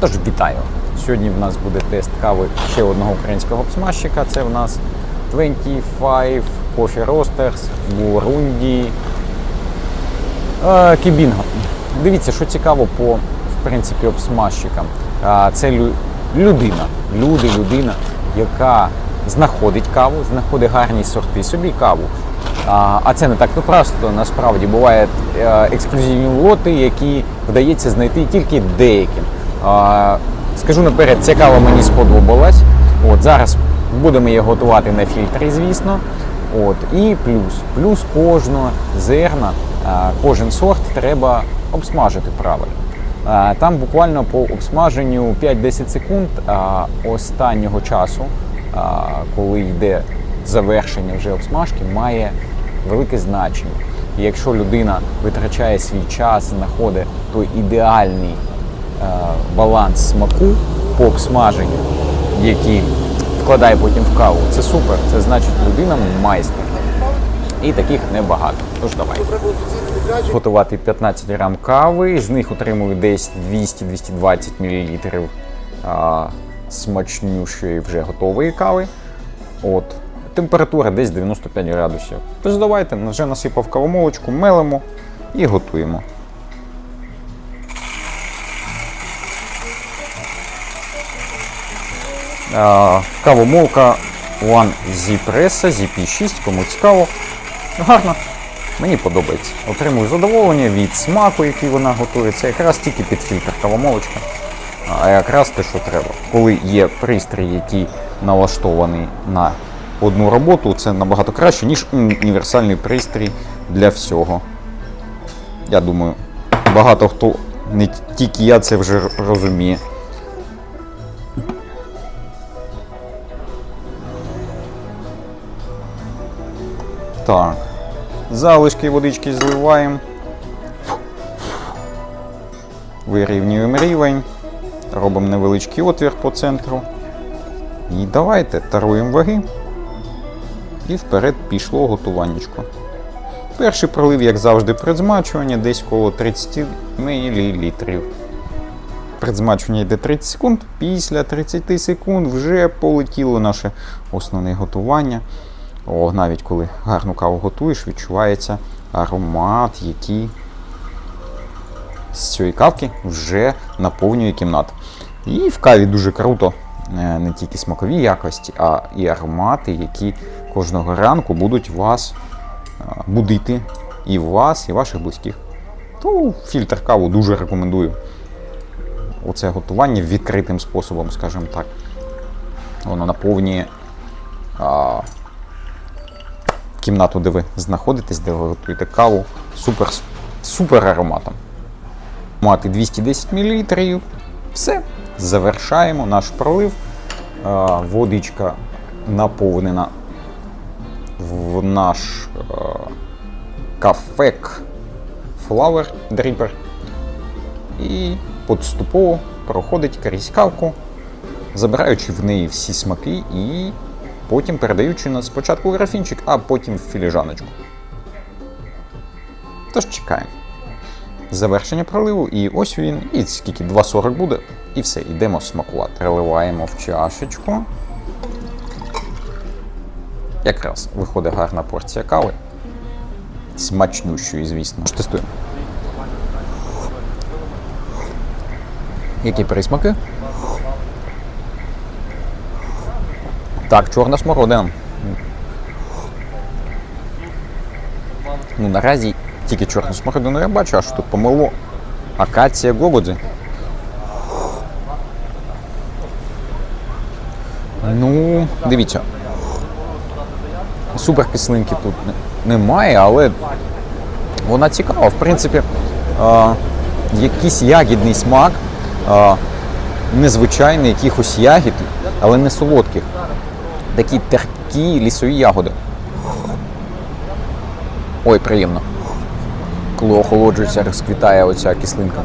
Тож вітаю! Сьогодні в нас буде тест кави ще одного українського обсмажчика. Це в нас 25 Coffee Roasters Burundi е, Кібінго. Дивіться, що цікаво по в принципі обсмажчикам. Це людина, люди, людина, яка знаходить каву, знаходить гарні сорти собі каву. А, це не так ну просто. Насправді бувають е, ексклюзивні лоти, які вдається знайти тільки деяким. Скажу наперед, ця кава мені сподобалась. От зараз будемо її готувати на фільтрі, звісно. От і плюс, плюс кожного зерна, кожен сорт треба обсмажити правильно. Там буквально по обсмаженню 5-10 секунд останнього часу, коли йде завершення вже обсмажки, має велике значення. І якщо людина витрачає свій час, знаходить той ідеальний баланс смаку по обсмаженню, який вкладає потім в каву, це супер. Це значить людина майстер. І таких небагато. Тож давай. Готувати 15 грам кави, з них отримую десь 200-220 мл а, смачнющої вже готової кави. От. Температура десь 95 градусів. Тож давайте вже насипав кавомолочку, мелимо і готуємо. Кавомолка One Z-Pressa, ZP6, кому цікаво. Гарно. Мені подобається. Отримую задоволення від смаку, який вона готує. Це якраз тільки під фільтр кавомолочка. А якраз те, що треба. Коли є пристрій, який налаштований на одну роботу, це набагато краще, ніж універсальний пристрій для всього. Я думаю, багато хто, не тільки я це вже розуміє. Так. Залишки водички зливаємо. Вирівнюємо рівень. Робимо невеличкий отвір по центру. І давайте таруємо ваги. І вперед пішло готуваннячко. Перший пролив, як завжди, предзмачування, десь коло 30 мл. Предзмачування йде 30 секунд. Після 30 секунд вже полетіло наше основне готування. О, навіть коли гарну каву готуєш, відчувається аромат, який з цієї кавки вже наповнює кімнату. І в каві дуже круто е, не тільки смакові якості, а і аромати, які кожного ранку будуть вас е, будити і вас, і ваших близьких. То фільтр каву дуже рекомендую. Оце готування відкритим способом, скажімо так. Воно наповнює а, кімнату, де ви знаходитесь, де ви готуєте каву, супер, супер ароматом. Мати 210 мл. Все. Завершаємо наш пролив. Водичка наповнена в наш кафек Flower Dripper. І поступово проходить крізь кавку, забираючи в неї всі смаки і потім передаючи нас спочатку графінчик, а потім в філіжаночку. Тож чекаємо. Завершення проливу, і ось він, і скільки 2,40 буде, і все, йдемо смакувати. Переливаємо в чашечку. Якраз виходить гарна порція кави. Смачнющої, звісно. Тестуємо. Які присмаки? Так, чорна смородина. Ну, наразі тільки чорну смородину я бачу, а що тут помило. Акація Гогодзі. Ну, дивіться. Супер кислинки тут немає, але вона цікава. В принципі, е, якийсь ягідний смак, е, незвичайний якихось ягід, але не солодких. Такі терпкі лісові ягоди. Ой, приємно. Коли охолоджується, розквітає оця кислинка.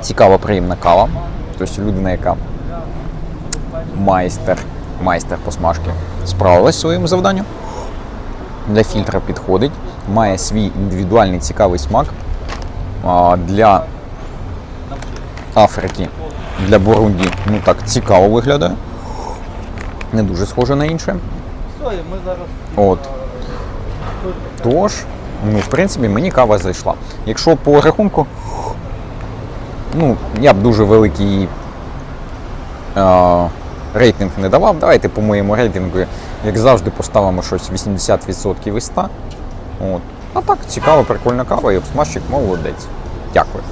Цікава, приємна кава. Тобто людина, яка майстер, майстер посмажки, справилась своїм завданням. Для фільтра підходить, має свій індивідуальний цікавий смак. Для Африки для Бурунді. Ну так цікаво виглядає. Не дуже схоже на інше. От. Тож, ну, в принципі, мені кава зайшла. Якщо по рахунку, ну, я б дуже великий е, рейтинг не давав. Давайте по моєму рейтингу, як завжди, поставимо щось 80% із 100. От. А так, цікава, прикольна кава і обсмажчик молодець. Дякую.